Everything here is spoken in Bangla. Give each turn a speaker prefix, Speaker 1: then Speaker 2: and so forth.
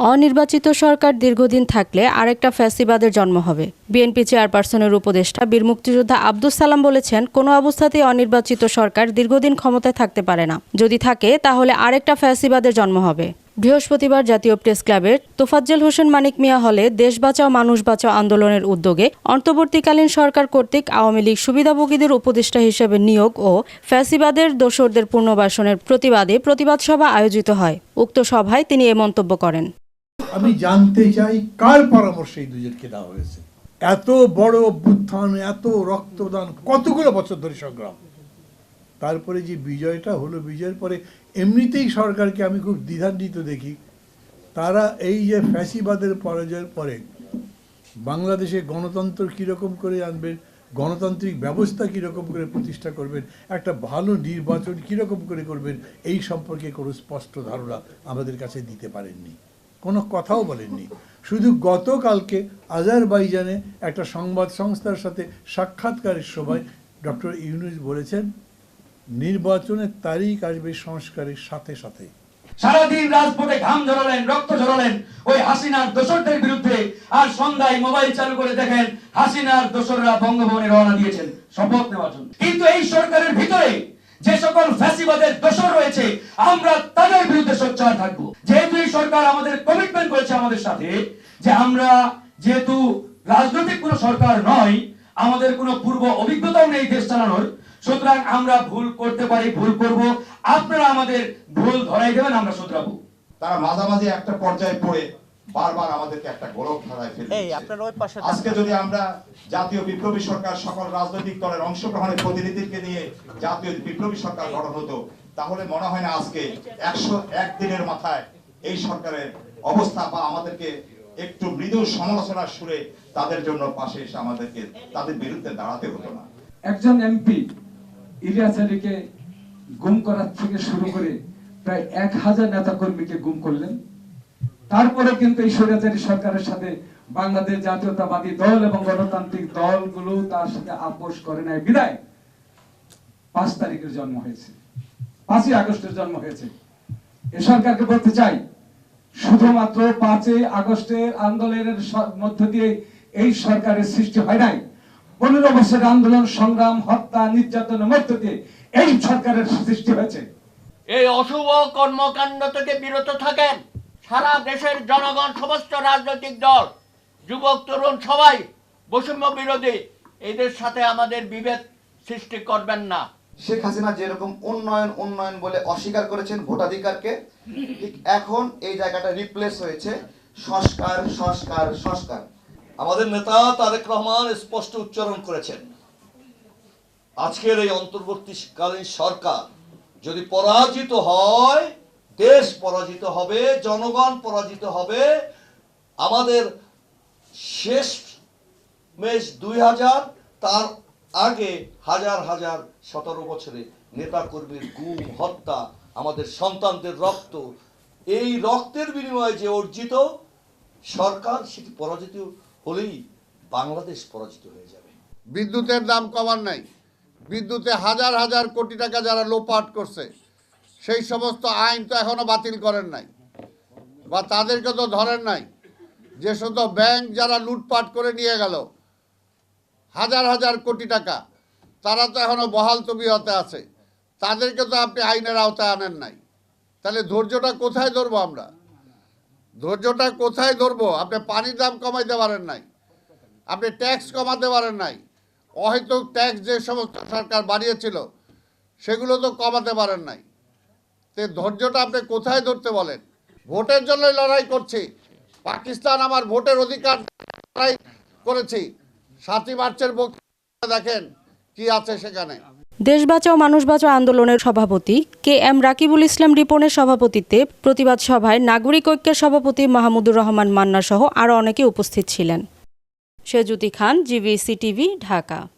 Speaker 1: অনির্বাচিত সরকার দীর্ঘদিন থাকলে আরেকটা ফ্যাসিবাদের জন্ম হবে। বিএনপি চেয়ারপারসনের উপদেষ্টা বীর মুক্তিযোদ্ধা আব্দুস সালাম বলেছেন, কোনো অবস্থাতেই অনির্বাচিত সরকার দীর্ঘদিন ক্ষমতায় থাকতে পারে না। যদি থাকে, তাহলে আরেকটা ফ্যাসিবাদের জন্ম হবে। বৃহস্পতিবার জাতীয় প্রেস ক্লাবের তোফাজ্জল হোসেন মানিক মিয়া হলে দেশ বাঁচাও, মানুষ বাঁচাও আন্দোলনের উদ্যোগে অন্তর্বর্তীকালীন সরকার কর্তৃক আওয়ামী লীগ সুবিধাভোগীদের উপদেষ্টা হিসেবে নিয়োগ ও ফ্যাসিবাদের দোসরদের পুনর্বাসনের প্রতিবাদে প্রতিবাদ সভা আয়োজিত হয়। উক্ত সভায় তিনি এ মন্তব্য করেন।
Speaker 2: আমি জানতে চাই, কার পরামর্শে এই দুজনকে দেওয়া হয়েছে? এত বড় অভ্যুত্থান, এত রক্তদান, কতগুলো বছর ধরে সংগ্রাম? তারপরে যে বিজয়টা হলো, বিজয়ের পরে এমনিতেই সরকারকে আমি খুব দ্বিধান্বিত দেখি। তারা এই যে ফ্যাসিবাদের পরাজয়ের পরে বাংলাদেশে গণতন্ত্র কীরকম করে আনবেন, গণতান্ত্রিক ব্যবস্থা কীরকম করে প্রতিষ্ঠা করবেন, একটা ভালো নির্বাচন কীরকম করে করবেন, এই সম্পর্কে কোনো স্পষ্ট ধারণা আমাদের কাছে দিতে পারেননি। কোনো কথাও বলেননি। শুধু গতকালকে আজারবাইজানে একটা সংবাদ সংস্থার সাথে সাক্ষাৎকারের সময় ডক্টর ইউনুস বলেছেন, নির্বাচনের তারিখ আসবে সংস্কারের সাথে সাথে।
Speaker 3: সারাদিন রাজপথে ঘাম ঝরালেন, রক্ত ঝরালেন ওই হাসিনার দোসরদের বিরুদ্ধে আর সন্ধ্যায় মোবাইল চালু করে দেখেন হাসিনার দোসররা বঙ্গভবনে রওনা দিয়েছেন শপথ নেওয়ার জন্য। কিন্তু এই সরকারের ভিতরে যে সকল ফ্যাসিবাদের দোসর রয়েছে, আমরা তাদের বিরুদ্ধে সোচ্চার থাকব। সরকার আমাদের কমিটমেন্ট করেছে আমাদের সাথে যে আমরা যেহেতু রাজনৈতিক কোনো সরকার নয় আমাদের কোনো পূর্ব অভিজ্ঞতাও নেই দেশ চালানোর সুতরাং আমরা ভুল করতে পারি ভুল করব। আপনারা আমাদের ভুল ধরাই দেবেন আমরা শুধরাবো।
Speaker 4: তারা মাঝামাঝি একটা পর্যায়ে পড়ে বারবার আমাদেরকে একটা গোলক ধারায় ফেলে
Speaker 5: এই,
Speaker 4: দিচ্ছে।
Speaker 5: ওই পাশে
Speaker 4: আজকে যদি আমরা জাতীয় বিপ্লবী সরকার সকল রাজনৈতিক দলের অংশগ্রহণের প্রতিনিধিকে নিয়ে জাতীয় বিপ্লবী সরকার গঠন হতো তাহলে মনে হয় না আজকে একশো এক দিনের মাথায় এই সরকারের অবস্থা বা আমাদেরকে একটু মৃদু সমালোচনার সুরে তাদের জন্য পাশে এসে আমাদেরকে তাদের বিরুদ্ধে দাঁড়াতে হতো না।
Speaker 6: একজন এমপি ইলিয়াস আলীকে গুম করার থেকে শুরু করে প্রায় এক হাজার নেতা কর্মীকে গুম করলেন। তারপরে কিন্তু এই স্বৈরাচারী সরকারের সাথে বাংলাদেশ জাতীয়তাবাদী দল এবং গণতান্ত্রিক দলগুলো তার সাথে আপোষ করে নাই। বিদায়, পাঁচ তারিখের জন্ম হয়েছে, পাঁচই আগস্টের জন্ম হয়েছে। এ সরকারকে বলতে চাই শুধুমাত্র পাঁচই আগস্টের আন্দোলনের মধ্য দিয়ে এই সরকারের সৃষ্টি হয় নাই। পনেরো বছরের আন্দোলন, সংগ্রাম, হত্যা, নির্যাতনের মধ্য দিয়ে এই সরকারের সৃষ্টি হয়েছে।
Speaker 5: এই অশুভ কর্মকাণ্ড থেকে বিরত থাকেন সারা দেশের জনগণ, সমস্ত রাজনৈতিক দল, যুবক, তরুণ সবাই বৈষম্য বিরোধী। এদের সাথে আমাদের বিভেদ সৃষ্টি করবেন না।
Speaker 7: শেখ হাসিনা যেরকম উন্নয়ন উন্নয়ন বলে অস্বীকার করেছেন ভোটাধিকারকে, ঠিক এখন এই জায়গাটা রিপ্লেস হয়েছে। সংস্কার সংস্কার সংস্কার।
Speaker 8: আমাদের নেতা তারেক রহমান স্পষ্ট উচ্চারণ করেছেন। আজকের এই অন্তর্বর্তীকালীন সরকার যদি পরাজিত হয়, দেশ পরাজিত হবে, জনগণ পরাজিত হবে, আমাদের শেষ মেশ দুই হাজার তার আগে হাজার হাজার সতেরো বছরে নেতা কর্মীর গুম, হত্যা, আমাদের সন্তানদের রক্ত, এই রক্তের বিনিময়ে যে অর্জিত সরকার, সেটি পরাজিত হলেই বাংলাদেশ পরাজিত হয়ে যাবে।
Speaker 9: বিদ্যুতের দাম কমার নাই। বিদ্যুতে হাজার হাজার কোটি টাকা যারা লোপাট করছে, সেই সমস্ত আইন তো এখনও বাতিল করেন নাই। বা তাদেরকে তো ধরেন নাই। যে শুধু ব্যাংক যারা লুটপাট করে নিয়ে গেল হাজার হাজার কোটি টাকা। তারা তো এখনও বহাল তবিয়তে আছে। তাদেরকে তো আপনি আইনের আওতায় আনেন নাই। তাহলে ধৈর্যটা কোথায় ধরবো আমরা? ধৈর্যটা কোথায় ধরবো? আপনি পানির দাম কমাইতে পারেন নাই। আপনি ট্যাক্স কমাতে পারেন নাই। অহেতুক ট্যাক্স যে সমস্ত সরকার বাড়িয়েছিল, সেগুলো তো কমাতে পারেন নাই। তে ধৈর্যটা আপনি কোথায় ধরতে বলেন? ভোটের জন্যই লড়াই করছি। পাকিস্তান আমার ভোটের অধিকার লড়াই করেছি। সাতই মার্চের বক্তৃতা দেখেন কি আছে সেখানে।
Speaker 1: দেশ বাঁচাও, মানুষ বাঁচাও আন্দোলনের সভাপতি কে এম রাকিবুল ইসলাম রিপনের সভাপতিত্বে প্রতিবাদ সভায় নাগরিক ঐক্যের সভাপতি মাহমুদুর রহমান মান্না সহ আরও অনেকে উপস্থিত ছিলেন। Sejuti Khan GBC TV, Dhaka.